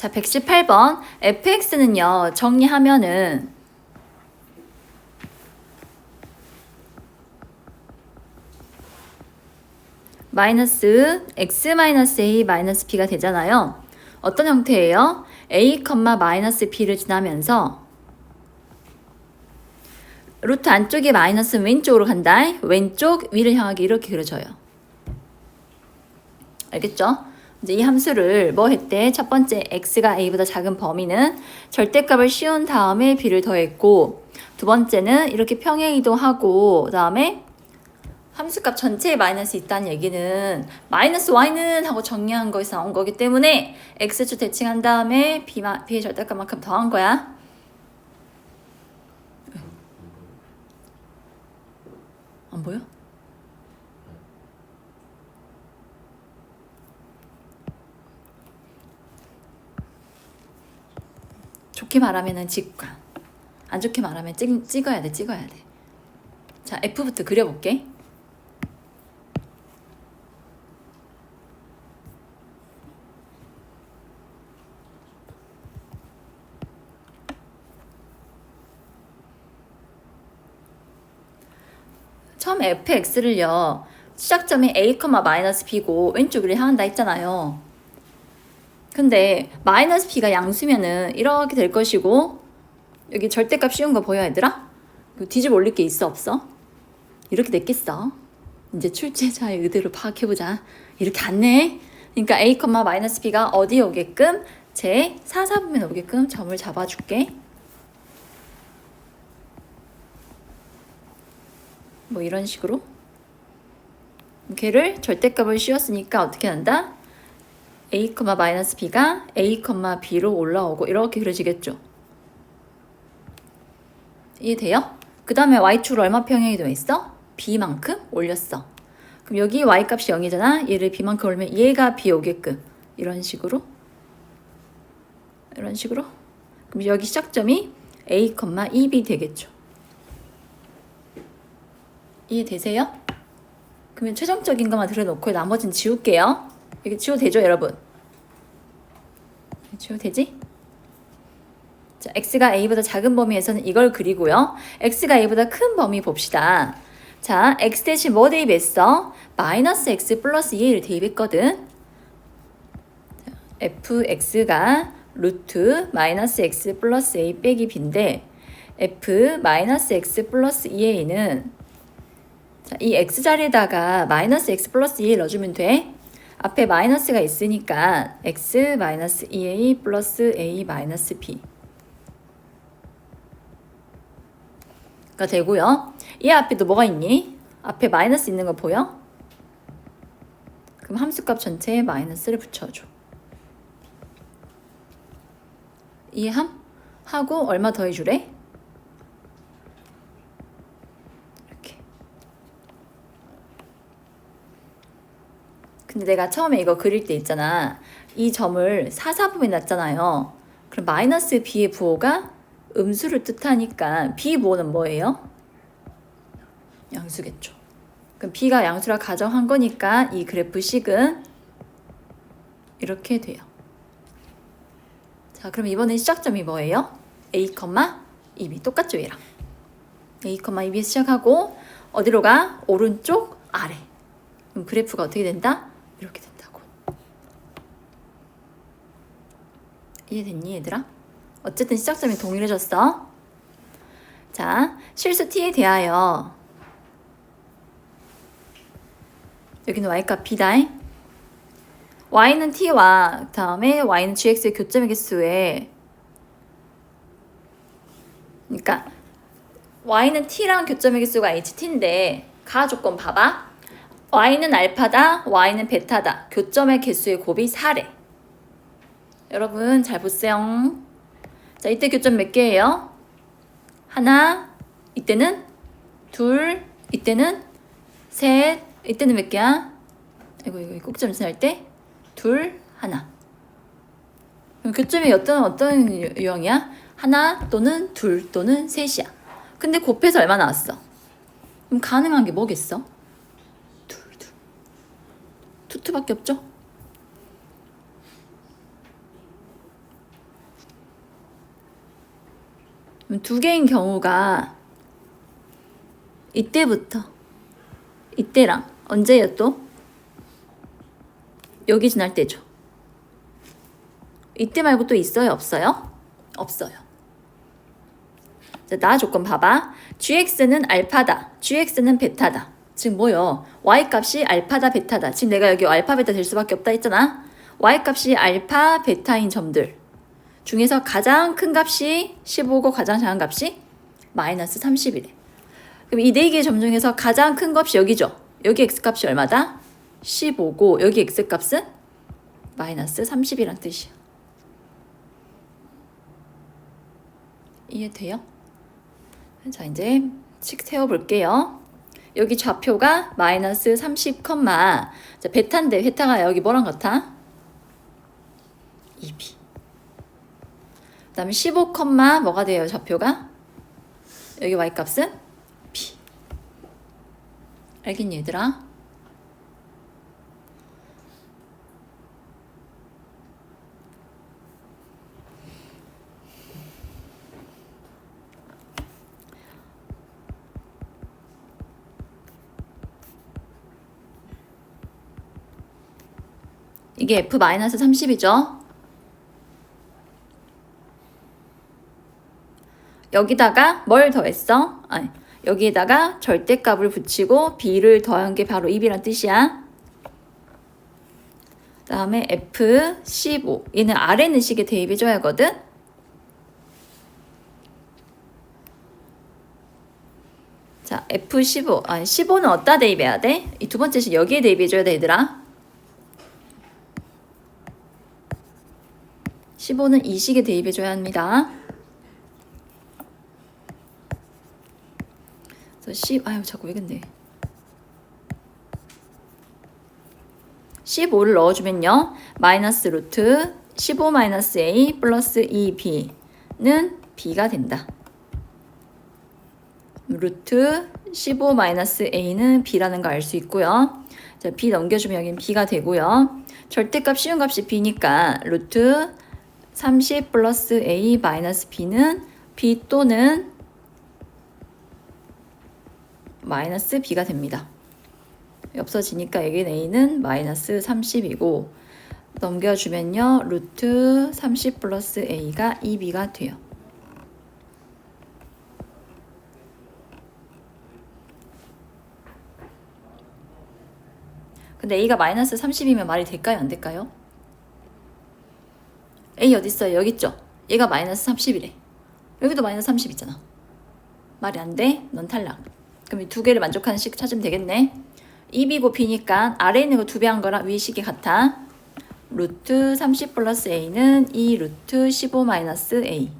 자, 118번. fx는요, 정리하면은 마이너스 x 마이너스 a 마이너스 b가 되잖아요. 어떤 형태예요? a, 마이너스 b를 지나면서 루트 안쪽에 마이너스는 왼쪽으로 간다. 왼쪽 위를 향하게 이렇게 그려져요. 알겠죠? 이제 이 함수를 뭐 했대? 첫 번째 x가 a보다 작은 범위는 절대값을 씌운 다음에 b를 더했고 두 번째는 이렇게 평행 이동하고 그다음에 함수값 전체에 마이너스 있다는 얘기는 마이너스 y는 하고 정리한 거에서 나온 거기 때문에 x축 대칭한 다음에 b마, b의 절대값만큼 더한 거야. 안 보여? 좋게 말하면은 직관. 안 좋게 말하면 찍, 찍어야 돼, 찍어야 돼. 자, F부터 그려볼게. 처음 fx를요 시작점이 a, 마이너스 b고 왼쪽으로 향한다 했잖아요. 근데 마이너스 b가 양수면은 이렇게 될 것이고 여기 절대값 씌운 거 보여 얘들아? 뒤집어 올릴 게 있어 없어? 이렇게 됐겠어. 이제 출제자의 의도를 파악해보자. 이렇게 안네. 그러니까 a, 마이너스 b가 어디에 오게끔 제 4, 4분면 오게끔 점을 잡아줄게. 뭐 이런 식으로 걔를 절대값을 씌웠으니까 어떻게 한다? A, 마이너스 b가 a, b로 올라오고 이렇게 그려지겠죠. 이해돼요? 그 다음에 y축으로 얼마 평행이 되어 있어? b만큼 올렸어. 그럼 여기 y값이 0이잖아. 얘를 b만큼 올리면 얘가 b 오게끔 이런 식으로 이런 식으로 그럼 여기 시작점이 a, 2b 되겠죠. 이해되세요? 그러면 최종적인 것만 들여놓고 나머지는 지울게요. 이게 지워도 되죠, 여러분? 지워도 되지? 자, x가 a보다 작은 범위에서는 이걸 그리고요. x가 a보다 큰 범위 봅시다. 자, x 대신 뭐 대입했어? 마이너스 x 플러스 2를 대입했거든. 자, fx가 루트 마이너스 x 플러스 a 빼기 b인데 f 마이너스 x 플러스 2a는 자, 이 x 자리에다가 마이너스 x 플러스 2를 넣어주면 돼. 앞에 마이너스가 있으니까 x 마이너스 2a 플러스 a 마이너스 b 가 되고요. 이 앞에도 뭐가 있니? 앞에 마이너스 있는 거 보여? 그럼 함수값 전체에 마이너스를 붙여줘. 이해함? 하고 얼마 더해주래? 이렇게. 근데 내가 처음에 이거 그릴 때 있잖아. 이 점을 사사분에 놨잖아요. 그럼 마이너스 b의 부호가 음수를 뜻하니까 b 부호는 뭐예요? 양수겠죠. 그럼 b가 양수라 가정한 거니까 이 그래프 식은 이렇게 돼요. 자, 그럼 이번엔 시작점이 뭐예요? a, 2b 똑같죠, 얘랑. a, 2b 시작하고 어디로 가? 오른쪽 아래. 그럼 그래프가 어떻게 된다? 이렇게 된다고. 이해됐니, 얘들아? 어쨌든 시작점이 동일해졌어. 자, 실수 t에 대하여 여기는 y값 b다. y는 t와 다음에 y는 gx의 교점의 개수에 그러니까 y는 t랑 교점의 개수가 ht인데 가 조건 봐봐. Y는 알파다, y는 베타다. 교점의 개수의 곱이 4래. 여러분 잘 보세요. 자, 이때 교점 몇 개예요? 하나, 이때는 둘, 이때는 셋, 이때는 몇 개야? 이거 이거 꼭점 지날 때 둘, 하나. 그럼 교점이 어떤 어떤 유형이야? 하나 또는 둘 또는 셋이야. 근데 곱해서 얼마 나왔어? 그럼 가능한 게 뭐겠어? 수트밖에 없죠? 두 개인 경우가 이때부터 이때랑 언제예요 또? 여기 지날 때죠. 이때 말고 또 있어요? 없어요? 없어요. 자, 나 조건 봐봐. gx는 알파다. gx는 베타다. 지금 뭐요? y 값이 알파다 베타다. 지금 내가 여기 알파 베타 될 수밖에 없다 했잖아. y 값이 알파 베타인 점들 중에서 가장 큰 값이 15고 가장 작은 값이 마이너스 30이래. 그럼 이 네 개의 점 중에서 가장 큰 값이 여기죠. 여기 x 값이 얼마다? 15고 여기 x 값은 마이너스 30이란 뜻이야. 이해돼요? 자 이제 칙 세워볼게요. 여기 좌표가 마이너스 30, 자, 베타인데 베타가 여기 뭐랑 같아? 2b. 그 다음에 15, 뭐가 돼요 좌표가? 여기 y 값은 b. 알겠니 얘들아? 이게 f-30이죠. 여기다가 뭘 더했어? 아니, 여기에다가 절대값을 붙이고 b를 더한 게 바로 2b란 뜻이야. 다음에 f15 얘는 아래는 식에 대입해줘야 하거든. 자, F15. 아니, 15는 어디다 대입해야 돼? 이 두 번째 식 여기에 대입해줘야 돼, 얘들아. 15는 이 식에 대입해줘야 합니다. 그래서 10, 아유, 자꾸 왜 근데. 15를 넣어주면요. 마이너스 루트 15 마이너스 a 플러스 2b는 b가 된다. 루트 15 마이너스 a는 b라는 거 알 수 있고요. 자, b 넘겨주면 여긴 b가 되고요. 절대값 쉬운 값이 b니까 루트 30 플러스 a 마이너스 b는 b 또는 마이너스 b가 됩니다. 없어지니까 여기 a는 마이너스 30이고 넘겨주면요 루트 30 플러스 a가 2b가 돼요. 근데 a가 마이너스 30이면 말이 될까요 안 될까요? A 어디 있어요 여기 있죠? 얘가 마이너스 30이래. 여기도 마이너스 30 있잖아. 말이 안 돼? 넌 탈락. 그럼 이 두 개를 만족하는 식 찾으면 되겠네. 2b고 b니까 아래에 있는 거 두 배 한 거랑 위 식이 같아. 루트 30 플러스 a는 2 루트 15 마이너스 a.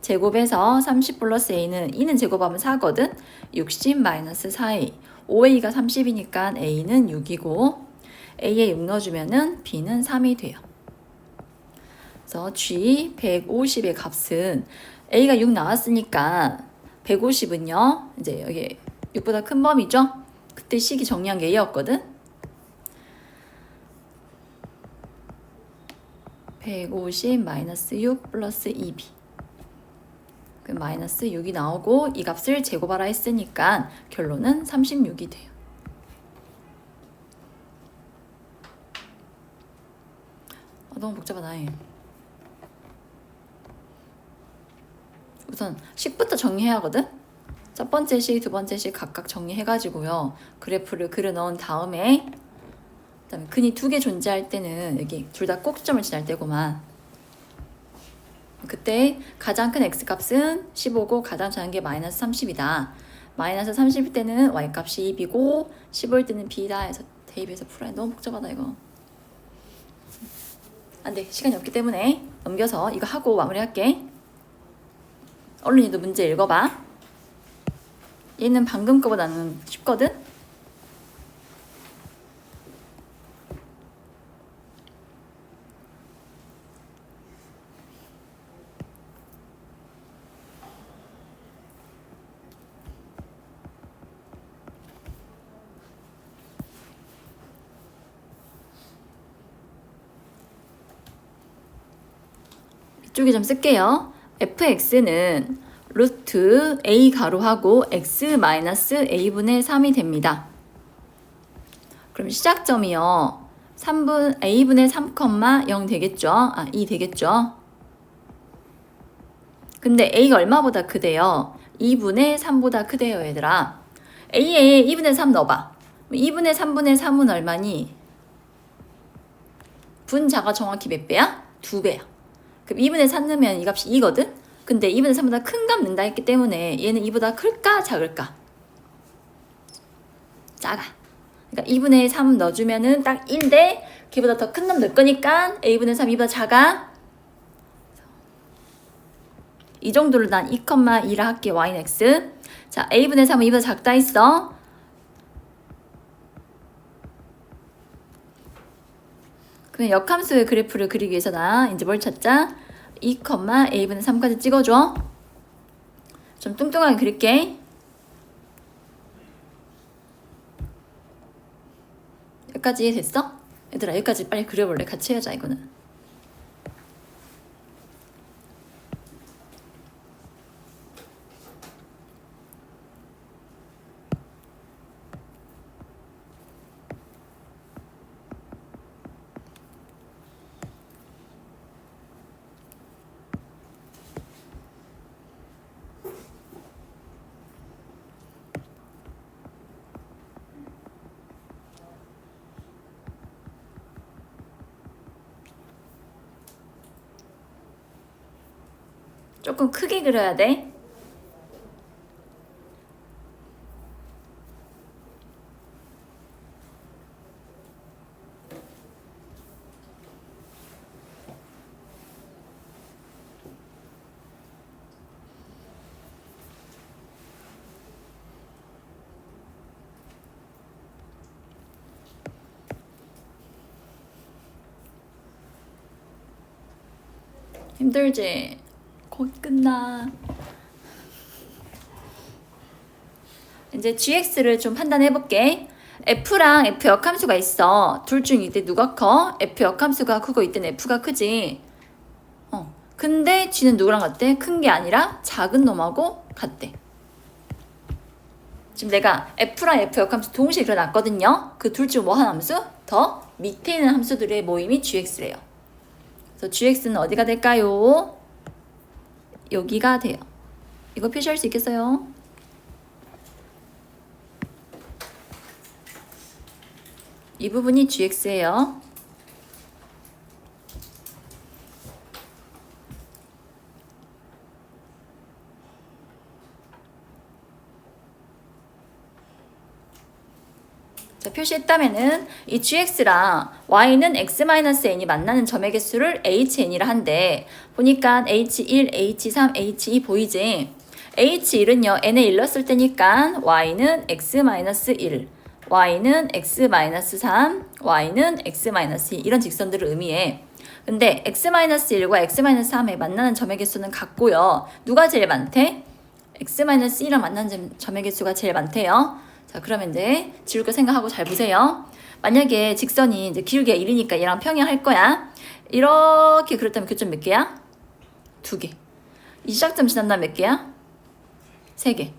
제곱해서 30 플러스 a는 2는 제곱하면 4거든. 60 마이너스 4a. 5a가 30이니까 a는 6이고 a에 6 넣어주면은 b는 3이 돼요. 그래서 g 150의 값은 a가 6 나왔으니까 150은요. 이제 여기 6보다 큰 범위죠. 그때 식이 정리한 게 a였거든. 150 마이너스 6 플러스 2b. 그 마이너스 6이 나오고 이 값을 제곱하라 했으니까 결론은 36이 돼요. 아, 너무 복잡하다. 얘. 우선 식부터 정리해야 하거든. 첫 번째 식, 두 번째 식 각각 정리해가지고요. 그래프를 그려 넣은 다음에 그다음에 근이 두 개 존재할 때는 여기 둘 다 꼭지점을 지날 때고만 그때 가장 큰 x 값은 15고 가장 작은 게 마이너스 30이다. 마이너스 30일 때는 y 값이 2이고 15일 때는 b다 해서 대입해서 풀어야 너무 복잡하다 이거. 안 돼 시간이 없기 때문에 넘겨서 이거 하고 마무리할게. 얼른 얘도 문제 읽어봐. 얘는 방금 거보다는 쉽거든? 이쪽에 좀 쓸게요. Fx는 루트 a 가로하고 x 마이너스 a분의 3이 됩니다. 그럼 시작점이요. 3분 a분의 3,0 되겠죠? 아, 2 되겠죠? 근데 a가 얼마보다 크대요? 2분의 3보다 크대요, 얘들아. a에 2분의 3 넣어봐. 2분의 3분의 3은 얼마니? 분자가 정확히 몇 배야? 2배야. 그럼 2분의 3 넣으면 이 값이 2거든? 근데 2분의 3보다 큰 값 넣는다 했기 때문에 얘는 2보다 클까 작을까? 작아. 그러니까 2분의 3 넣어주면은 딱 1대 걔보다 더큰놈 넣을 거니까 a분의 3 2보다 작아. 이 정도를 난 2,2라 할게 y는 x. 자 a분의 3은 2보다 작다 했어. 그럼 역함수의 그래프를 그리기 위해서 나 이제 뭘 찾자? 2, a분의 3까지 찍어줘. 좀 뚱뚱하게 그릴게. 여기까지 됐어? 얘들아 여기까지 빨리 그려볼래? 같이 해야자 이거는. 조금 크게 그려야 돼. 힘들지? 곧 끝나. 이제 gx를 좀 판단해 볼게. f랑 f 역함수가 있어. 둘 중 이때 누가 커? f 역함수가 크고 이때는 f가 크지. 어. 근데 g는 누구랑 같대? 큰 게 아니라 작은 놈하고 같대. 지금 내가 f랑 f 역함수 동시에 그려놨거든요. 그 둘 중 뭐 한 함수? 더 밑에 있는 함수들의 모임이 gx래요. 그래서 gx는 어디가 될까요? 여기가 돼요. 이거 표시할 수 있겠어요? 이 부분이 gx예요. 자, 표시했다면은 이 gx랑 y는 x-n이 만나는 점의 개수를 hn이라 한데 보니까 h1, h3, h2 보이지? h1은요 n에 1 넣었을 때니까 y는 x-1 y는 x-3 y는 x-2 이런 직선들을 의미해 근데 x-1과 x-3에 만나는 점의 개수는 같고요 누가 제일 많대? x-1이랑 만나는 점의 개수가 제일 많대요 자, 그러면 이제 지울 거 생각하고 잘 보세요. 만약에 직선이 이제 길게 1이니까 얘랑 평행할 거야. 이렇게 그렇다면 교점 몇 개야? 두 개. 이 시작점 지난 다음 몇 개야? 세 개.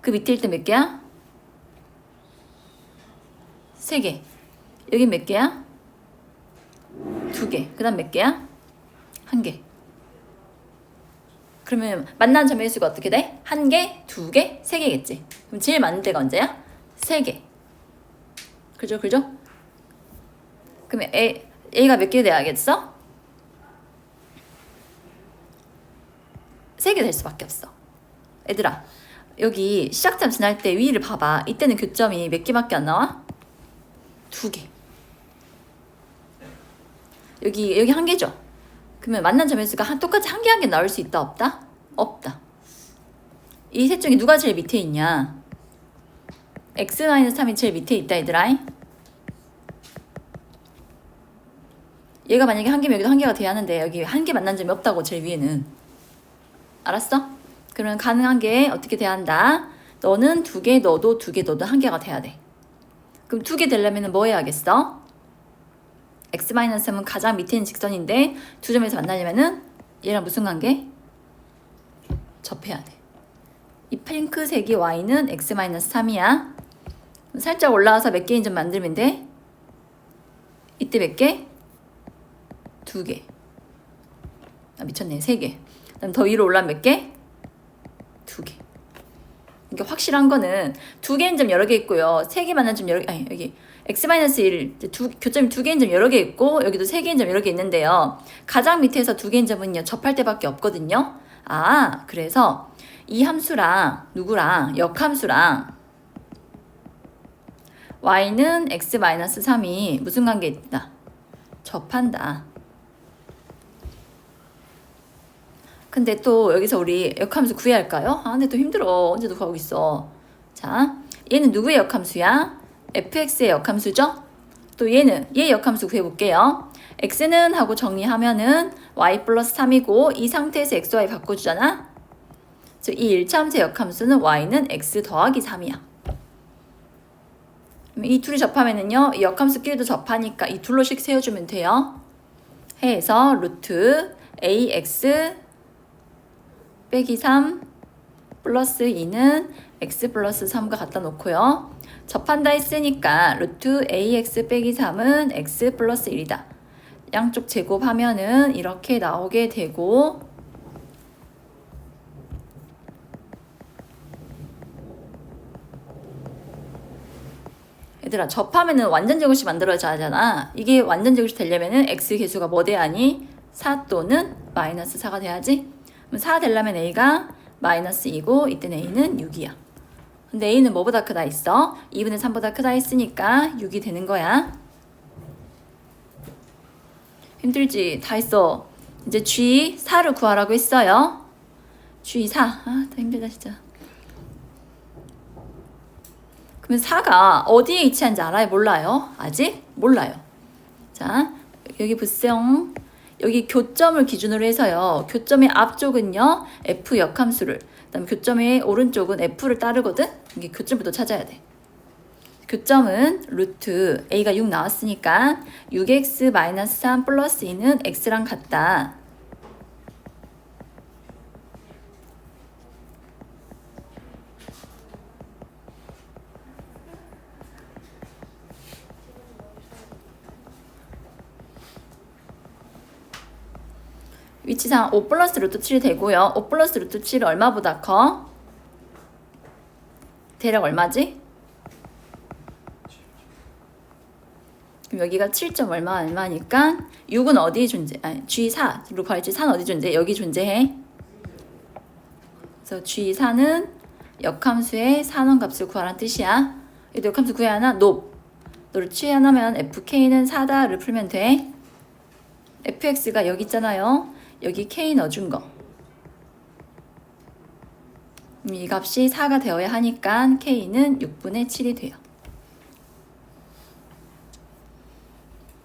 그 밑에 일때 몇 개야? 세 개. 여기 몇 개야? 두 개. 그 다음 몇 개야? 한 개. 그러면 만나는 점의 수가 어떻게 돼? 한 개, 두 개, 세 개겠지. 그럼 제일 많은 데가 언제야? 세 개. 그죠, 그죠? 그러면 A, A가 몇 개 돼야겠어? 세개될 수밖에 없어. 얘들아, 여기 시작점 지날 때 위를 봐봐. 이때는 교점이 몇 개밖에 안 나와? 두 개. 여기 여기 한 개죠. 그러면 만난 점의 수가 한, 똑같이 한 개 한 개 나올 수 있다 없다? 없다. 이 셋 중에 누가 제일 밑에 있냐? X-3이 제일 밑에 있다 얘들아. 얘가 만약에 한 개면 여기도 한 개가 돼야 하는데 여기 한 개 만난 점이 없다고 제일 위에는. 알았어? 그러면 가능한 게 어떻게 돼야 한다? 너는 두 개, 너도 두 개, 너도 한 개가 돼야 돼. 그럼 두 개 되려면 뭐 해야겠어? x-3은 가장 밑에 있는 직선인데 두 점에서 만나려면은 얘랑 무슨 관계? 접해야 돼. 이 핑크색이 y는 x-3이야. 살짝 올라와서 몇 개인 점 만들면 돼? 이때 몇 개? 두 개. 아, 미쳤네. 세 개. 그다음 더 위로 올라면 몇 개? 두 개. 그러니까 확실한 거는 두 개인 점 여러 개 있고요. 세 개 만난 점 여러 개, 아니, 여기 x-1, 두, 교점이 두 개인 점 여러 개 있고, 여기도 세 개인 점 여러 개 있는데요. 가장 밑에서 두 개인 점은요, 접할 때밖에 없거든요. 아, 그래서 이 함수랑 누구랑 역함수랑 y는 x-3이 무슨 관계 있다? 접한다. 근데 또 여기서 우리 역함수 구해야 할까요? 아, 근데 또 힘들어. 언제도 구하고 있어. 자, 얘는 누구의 역함수야? fx의 역함수죠? 또 얘는 얘 역함수 구해볼게요. x는 하고 정리하면은 y 플러스 3이고 이 상태에서 x, y 바꿔주잖아? 그래서 이 1차 함수의 역함수는 y는 x 더하기 3이야. 이 둘이 접하면은요, 이 역함수끼리도 접하니까 이 둘로씩 세워주면 돼요. 해서 루트 ax 빼기 3 플러스 2는 x 플러스 3과 갖다 놓고요. 접한다 했으니까 루트 ax 빼기 3은 x 플러스 1이다. 양쪽 제곱하면은 이렇게 나오게 되고 얘들아 접하면은 완전 제곱식 만들어져야 하잖아. 이게 완전 제곱식 되려면은 x 개수가 뭐 돼야 하니? 4 또는 마이너스 4가 돼야지. 그럼 4 되려면 a가 마이너스 2고 이때는 a는 6이야. 근데 a는 뭐보다 크다 했어? 2분의 3보다 크다 했으니까 6이 되는 거야. 힘들지? 다 했어. 이제 g 4를 구하라고 했어요. g 4. 아, 더 힘들다 진짜. 그러면 4가 어디에 위치한지 알아요? 몰라요? 아직? 몰라요. 자, 여기 부성 여기 교점을 기준으로 해서요. 교점의 앞쪽은요. f 역함수를 그다음 교점의 오른쪽은 f를 따르거든. 이게 교점부터 찾아야 돼. 교점은 루트 a가 6 나왔으니까 6x-3 플러스 2는 x랑 같다. 위치상 5 플러스 루트 7이 되고요. 5 플러스 루트 7은 얼마보다 커? 대략 얼마지? 그럼 여기가 7점 얼마 얼마니까 6은 어디 존재? 아니 G4로 구할지 4는 어디 존재? 여기 존재해. 그래서 G4는 역함수의 산원 값을 구하라는 뜻이야. 얘도 역함수 구해야 하나? 높. 너를 취하면 fk는 4다를 풀면 돼. fx가 여기 있잖아요. 여기 k 넣어준 거. 이 값이 4가 되어야 하니까 k는 6분의 7이 돼요.